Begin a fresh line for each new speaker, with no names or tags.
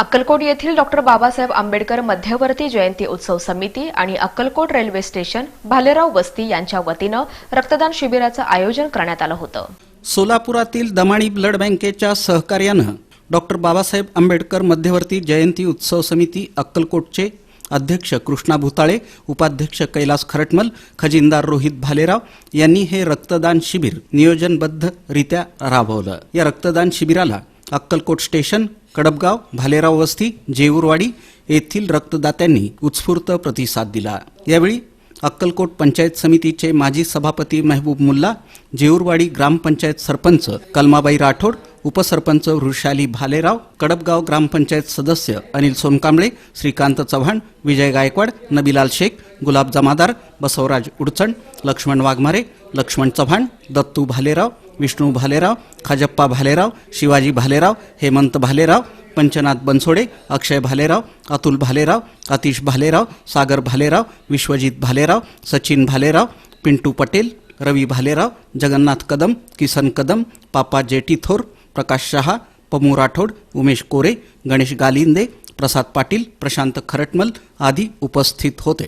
अक्कलकोट येथील डॉक्टर बाबासाहेब आंबेडकर मध्यवर्ती जयंती उत्सव समिती आणि अक्कलकोट रेल्वे स्टेशन भालेराव वस्ती यांच्या वतीनं रक्तदान शिबिराचं आयोजन करण्यात आलं होतं.
सोलापुरातील दमाणी ब्लड बँकेच्या सहकार्यानं डॉक्टर बाबासाहेब आंबेडकर मध्यवर्ती जयंती उत्सव समिती अक्कलकोटचे अध्यक्ष कृष्णा भुताळे उपाध्यक्ष कैलास खरटमल खजिनदार रोहित भालेराव यांनी हे रक्तदान शिबिर नियोजनबद्धरित्या राबवलं. या रक्तदान शिबिराला अक्कलकोट स्टेशन कडबगाव भालेराव वस्ती जेऊरवाडी येथील रक्तदात्यांनी उत्स्फूर्त प्रतिसाद दिला. यावेळी अक्कलकोट पंचायत समितीचे माजी सभापती मेहबूब मुल्ला जेऊरवाडी ग्रामपंचायत सरपंच कलमाबाई राठोड उपसरपंच वृषाली भालेराव कडबगाव ग्रामपंचायत सदस्य अनिल सोनकांबळे श्रीकांत चव्हाण विजय गायकवाड नबीलाल शेख गुलाब जमादार बसवराज उडचण लक्ष्मण वाघमारे लक्ष्मण चव्हाण दत्तू भालेराव विष्णू भालेराव खाजप्पा भालेराव शिवाजी भालेराव हेमंत भालेराव पंचनाथ बनसोडे अक्षय भालेराव अतुल भालेराव अतिश भालेराव सागर भालेराव विश्वजित भालेराव सचिन भालेराव पिंटू पटेल रवी भालेराव जगन्नाथ कदम किसन कदम पापा जेटी थोर प्रकाश शहा पमू राठोड उमेश कोरे गणेश गालिंदे प्रसाद पाटील प्रशांत खरटमल आदी उपस्थित होते.